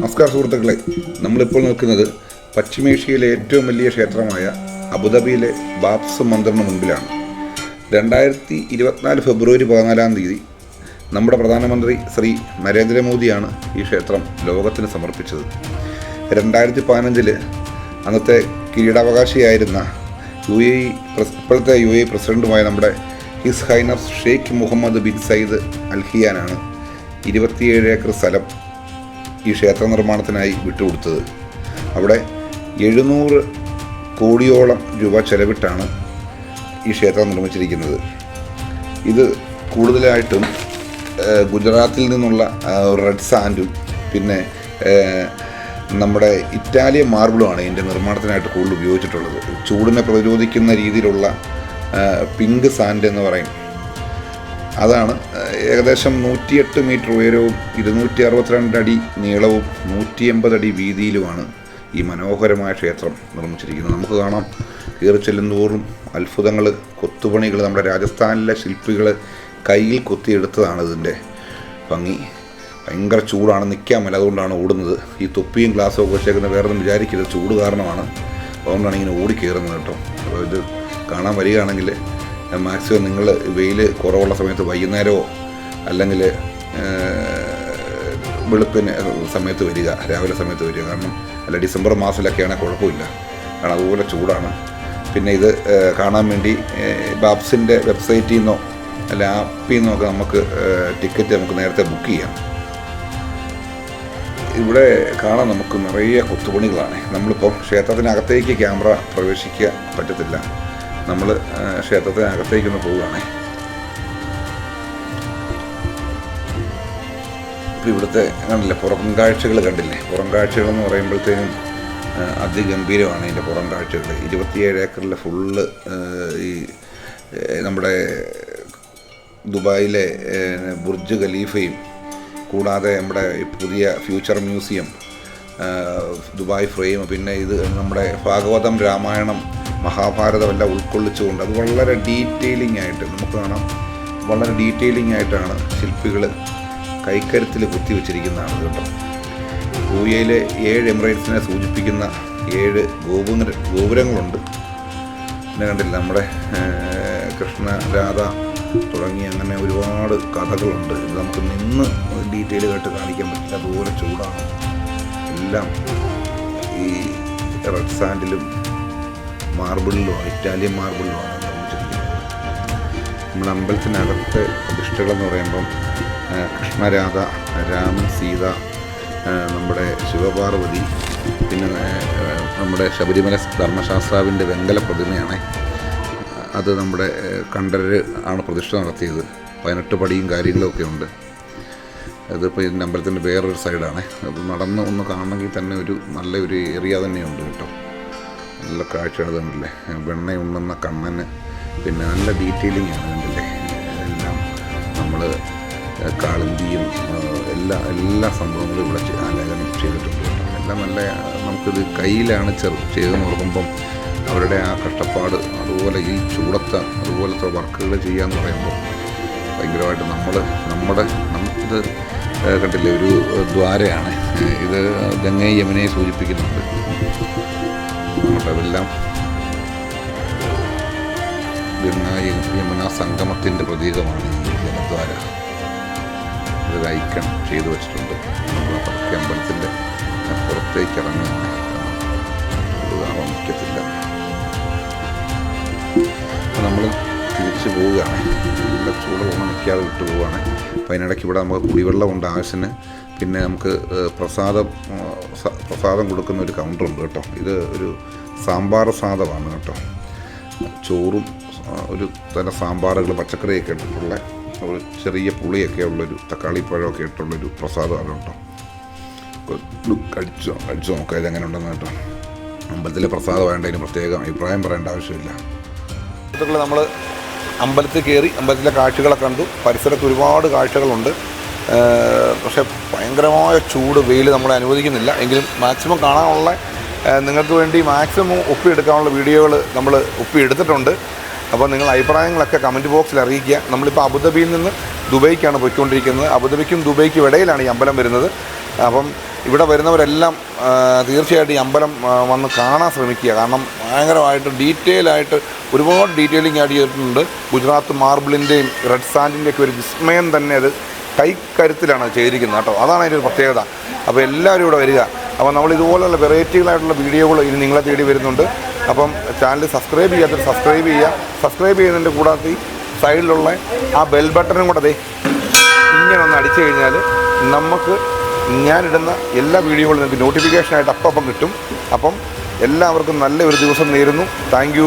നമസ്കാരം സുഹൃത്തുക്കളെ. നമ്മളിപ്പോൾ നിൽക്കുന്നത് പശ്ചിമേഷ്യയിലെ ഏറ്റവും വലിയ ക്ഷേത്രമായ അബുദാബിയിലെ ബാപ്സ് മന്ദിറിന് മുൻപിലാണ്. രണ്ടായിരത്തി ഇരുപത്തിനാല് ഫെബ്രുവരി പതിനാലാം തീയതി നമ്മുടെ പ്രധാനമന്ത്രി ശ്രീ നരേന്ദ്രമോദിയാണ് ഈ ക്ഷേത്രം ലോകത്തിന് സമർപ്പിച്ചത്. രണ്ടായിരത്തി പതിനഞ്ചിൽ അന്നത്തെ കിരീടാവകാശിയായിരുന്ന യു എ ഇപ്പോഴത്തെ യു എ ഇ പ്രസിഡന്റുമായ നമ്മുടെ His Highness Sheikh Mohammed bin Zayed അൽഹിയാനാണ് ഇരുപത്തിയേഴ് ഏക്കർ സ്ഥലം ഈ ക്ഷേത്ര നിർമ്മാണത്തിനായി വിട്ടുകൊടുത്തത്. അവിടെ എഴുന്നൂറ് കോടിയോളം രൂപ ചെലവിട്ടാണ് ഈ ക്ഷേത്രം നിർമ്മിച്ചിരിക്കുന്നത്. ഇത് കൂടുതലായിട്ടും ഗുജറാത്തിൽ നിന്നുള്ള റെഡ് സാൻഡും പിന്നെ നമ്മുടെ ഇറ്റാലിയൻ മാർബിളുമാണ് ഇതിന്റെ നിർമ്മാണത്തിനായിട്ട് കൂടുതൽ ഉപയോഗിച്ചിട്ടുള്ളത്. ചൂടിനെ പ്രതിരോധിക്കുന്ന രീതിയിലുള്ള പിങ്ക് സാൻഡ് എന്ന് പറയും. അതാണ് ഏകദേശം നൂറ്റിയെട്ട് മീറ്റർ ഉയരവും ഇരുന്നൂറ്റി അറുപത്തിരണ്ട് അടി നീളവും നൂറ്റി എൺപത് അടി വീതിയിലുമാണ് ഈ മനോഹരമായ ക്ഷേത്രം നിർമ്മിച്ചിരിക്കുന്നത്. നമുക്ക് കാണാം കയറി ചെല്ലുന്തോറും അത്ഭുതങ്ങൾ കൊത്തുപണികൾ നമ്മുടെ രാജസ്ഥാനിലെ ശില്പികൾ കയ്യിൽ കൊത്തിയെടുത്തതാണ് ഇതിന്റെ ഭംഗി. ഭയങ്കര ചൂടാണ് നിൽക്കാൻ മേല അതുകൊണ്ടാണ് ഓടുന്നത്. ഈ തൊപ്പിയും ഗ്ലാസ്സും ഒക്കെ വെച്ചേക്കുന്നത് വേറെ ഒന്നും വിചാരിക്കരുത് ചൂട് കാരണമാണ്. അതുകൊണ്ടാണ് ഇങ്ങനെ ഓടി കയറുന്നത് കേട്ടോ. അപ്പോൾ ഇത് കാണാൻ വരികയാണെങ്കിൽ മാക്സിമം നിങ്ങൾ വെയിൽ കുറവുള്ള സമയത്ത് വൈകുന്നേരമോ അല്ലെങ്കിൽ വെളുപ്പിന് സമയത്ത് വരിക രാവിലെ സമയത്ത് വരിക. കാരണം അല്ല ഡിസംബർ മാസത്തിലൊക്കെയാണ് കുഴപ്പമില്ല. കാരണം അതുപോലെ ചൂടാണ്. പിന്നെ ഇത് കാണാൻ വേണ്ടി ബാബ്സിന്റെ വെബ്സൈറ്റിൽ നിന്നോ അല്ല ആപ്പിൽ നിന്നോ ഒക്കെ നമുക്ക് ടിക്കറ്റ് നമുക്ക് നേരത്തെ ബുക്ക് ചെയ്യാം. ഇവിടെ കാണാൻ നമുക്ക് നിറയെ കൊത്തുപണികളാണ്. നമ്മളിപ്പോൾ ക്ഷേത്രത്തിനകത്തേക്ക് ക്യാമറ പ്രവേശിക്കാൻ പറ്റത്തില്ല. നമ്മൾ ക്ഷേത്രത്തിനകത്തേക്കൊന്ന് പോവുകയാണേ. ഇപ്പോൾ ഇവിടുത്തെ കണ്ടില്ലേ പുറം കാഴ്ചകൾ കണ്ടില്ലേ? പുറം കാഴ്ചകൾ എന്ന് പറയുമ്പോഴത്തേനും അതിഗംഭീരമാണ് ഇതിന്റെ പുറം കാഴ്ചകൾ ഇരുപത്തിയേഴ് ഏക്കറിൽ ഫുള്ള് ഈ നമ്മുടെ ദുബായിലെ ബുർജ് ഖലീഫയും കൂടാതെ നമ്മുടെ പുതിയ ഫ്യൂച്ചർ മ്യൂസിയം ദുബായ് ഫ്രെയിം പിന്നെ ഇത് നമ്മുടെ ഭാഗവതം രാമായണം മഹാഭാരതം എല്ലാം ഉൾക്കൊള്ളിച്ചുകൊണ്ട് അത് വളരെ ഡീറ്റെയിലിംഗ് ആയിട്ട് നമുക്ക് കാണാം. വളരെ ഡീറ്റെയിലിംഗ് ആയിട്ടാണ് ശില്പികൾ കൈക്കരുത്തിൽ കുത്തിവെച്ചിരിക്കുന്നതാണ് കേട്ടോ. ഊയയിലെ ഏഴ് എമിറേറ്റ്സിനെ സൂചിപ്പിക്കുന്ന ഏഴ് ഗോപുര ഗോപുരങ്ങളുണ്ട്. പിന്നെ കണ്ടില്ല നമ്മുടെ കൃഷ്ണ രാധ തുടങ്ങി അങ്ങനെ ഒരുപാട് കഥകളുണ്ട്. ഇത് നമുക്ക് നിന്ന് ഡീറ്റെയിൽ കേട്ട് കാണിക്കാൻ പറ്റില്ല. അതുപോലെ ചൂടാണ്. എല്ലാം ഈ റെഡ് സാൻഡിലും മാർബിളിലുമാണ് ഇറ്റാലിയൻ മാർബിളിലുമാണ് നിർമ്മിച്ചിരിക്കുന്നത് നമ്മുടെ അമ്പലത്തിനകത്ത് പ്രതിഷ്ഠകളെന്ന് പറയുമ്പം കൃഷ്ണരാധ രാമൻ സീത നമ്മുടെ ശിവപാർവതി പിന്നെ നമ്മുടെ ശബരിമല ധർമ്മശാസ്ത്രാവിന്റെ വെങ്കല പ്രതിമയാണ്. അത് നമ്മുടെ ആ, കണ്ഠരര് ആണ് പ്രതിഷ്ഠ നടത്തിയത്. പതിനെട്ട് പടിയും കാര്യങ്ങളൊക്കെ ഉണ്ട്. അതിപ്പോൾ ഇതിന്റെ അമ്പലത്തിന്റെ വേറൊരു സൈഡാണ്. അത് നടന്ന് ഒന്ന് കാണണമെങ്കിൽ തന്നെ ഒരു നല്ലൊരു ഏരിയ തന്നെയുണ്ട് കേട്ടോ. നല്ല കാഴ്ച അതുണ്ടല്ലേ വെണ്ണ ഉണ്ണുന്ന കണ്ണന്. പിന്നെ നല്ല ഡീറ്റെയിലിംഗ് ആണ് കണ്ടില്ലേ? എല്ലാം നമ്മൾ കാളിന്തിയും എല്ലാ എല്ലാ സംഭവങ്ങളും ഇവിടെ ആലേഖനം ചെയ്തിട്ടുണ്ട്. എല്ലാം നല്ല നമുക്കിത് കയ്യിലാണ് ചെറു ചെയ്ത് നോക്കുമ്പം അവരുടെ ആ കഷ്ടപ്പാട് അതുപോലെ ഈ ചൂടത്ത് അതുപോലത്തെ വർക്കുകൾ ചെയ്യാന്ന് പറയുമ്പോൾ ഭയങ്കരമായിട്ട് നമ്മൾ നമ്മുടെ നമുക്കിത് കണ്ടില്ലേ ഒരു ദ്വാരയാണ്. ഇത് ഗംഗയെ യമുനയെ സൂചിപ്പിക്കുന്നുണ്ട്. നമ്മുടെ അതെല്ലാം ഗംഗാ യ- യമുന സംഗമത്തിന്റെ പ്രതീകമാണ് ഈ ജലദ്വാര. ഒരു ഐക്കൺ ചെയ്തു വച്ചിട്ടുണ്ട്. പതുക്കെ അമ്പലത്തിന്റെ പുറത്തേക്ക് ഇറങ്ങാൻ കാണാൻ നമ്മൾ തിരിച്ചു പോവുകയാണ്. നല്ല ചൂടുള്ള നിൽക്കാതെ വിട്ടു പോവുകയാണ്. അപ്പോൾ അതിനിടയ്ക്ക് ഇവിടെ നമുക്ക് കുടിവെള്ളം ഉണ്ട്. ആവശ്യത്തിന് പിന്നെ നമുക്ക് പ്രസാദം പ്രസാദം കൊടുക്കുന്ന ഒരു കൗണ്ടർ ഉണ്ട് കേട്ടോ. ഇത് ഒരു സാമ്പാർ സാധമാണ് കേട്ടോ. ചോറും ഒരു തരം സാമ്പാറുകൾ പച്ചക്കറിയൊക്കെ ഇട്ടിട്ടുള്ള ഒരു ചെറിയ പുളിയൊക്കെ ഉള്ളൊരു തക്കാളിപ്പഴമൊക്കെ ഇട്ടുള്ളൊരു പ്രസാദമാണ് കേട്ടോ. ഒരു കടിച്ചു നോക്കാം ഇതെങ്ങനെ ഉണ്ടെന്ന് കേട്ടോ. അമ്പലത്തിലെ പ്രസാദം വേണ്ടതിന് പ്രത്യേകം അഭിപ്രായം പറയേണ്ട ആവശ്യമില്ല. നമ്മൾ അമ്പലത്തിൽ കയറി അമ്പലത്തിലെ കാഴ്ചകളൊക്കെ കണ്ടു. പരിസരത്ത് ഒരുപാട് കാഴ്ചകളുണ്ട്. പക്ഷേ ഭയങ്കരമായ ചൂട് വെയിൽ നമ്മളെ അനുവദിക്കുന്നില്ല. എങ്കിലും മാക്സിമം കാണാനുള്ള നിങ്ങൾക്ക് വേണ്ടി മാക്സിമം ഒപ്പിയെടുക്കാനുള്ള വീഡിയോകൾ നമ്മൾ ഒപ്പിയെടുത്തിട്ടുണ്ട്. അപ്പോൾ നിങ്ങൾ അഭിപ്രായങ്ങളൊക്കെ കമന്റ് ബോക്സിൽ അറിയിക്കുക. നമ്മളിപ്പോൾ അബുദാബിയിൽ നിന്ന് ദുബൈക്കാണ് പോയിക്കൊണ്ടിരിക്കുന്നത്. അബുദാബിക്കും ദുബൈക്കും ഇടയിലാണ് ഈ അമ്പലം വരുന്നത്. അപ്പം ഇവിടെ വരുന്നവരെല്ലാം തീർച്ചയായിട്ടും ഈ അമ്പലം വന്ന് കാണാൻ ശ്രമിക്കുക. കാരണം ഭയങ്കരമായിട്ട് ഡീറ്റെയിൽ ആയിട്ട് ഒരുപാട് ഡീറ്റെയിലിംഗ് ആഡ് ചെയ്തിട്ടുണ്ട്. ഗുജറാത്ത് മാർബിളിന്റെയും റെഡ് സാൻഡിന്റെയൊക്കെ ഒരു വിസ്മയം തന്നെ അത് കൈക്കരുത്തിലാണ് ചെയ്തിരിക്കുന്നത് കേട്ടോ. അതാണ് അതിന്റെ ഒരു പ്രത്യേകത. അപ്പോൾ എല്ലാവരും ഇവിടെ വരിക. അപ്പോൾ നമ്മൾ ഇതുപോലുള്ള വെറൈറ്റികളായിട്ടുള്ള വീഡിയോകൾ ഇനി നിങ്ങളെ തേടി വരുന്നുണ്ട്. അപ്പം ചാനൽ സബ്സ്ക്രൈബ് ചെയ്യാത്തവർ സബ്സ്ക്രൈബ് ചെയ്യുക. സബ്സ്ക്രൈബ് ചെയ്യുന്നതിന്റെ കൂടാതെ സൈഡിലുള്ള ആ ബെൽ ബട്ടണും കൂടെ ദേ ഇങ്ങനെ ഒന്ന് അടിച്ചു കഴിഞ്ഞാൽ നമുക്ക് ഞാനിടുന്ന എല്ലാ വീഡിയോകളും നിങ്ങൾക്ക് നോട്ടിഫിക്കേഷനായിട്ട് അപ്പം കിട്ടും. അപ്പം എല്ലാവർക്കും നല്ല ഒരു ദിവസം നേരുന്നു. താങ്ക്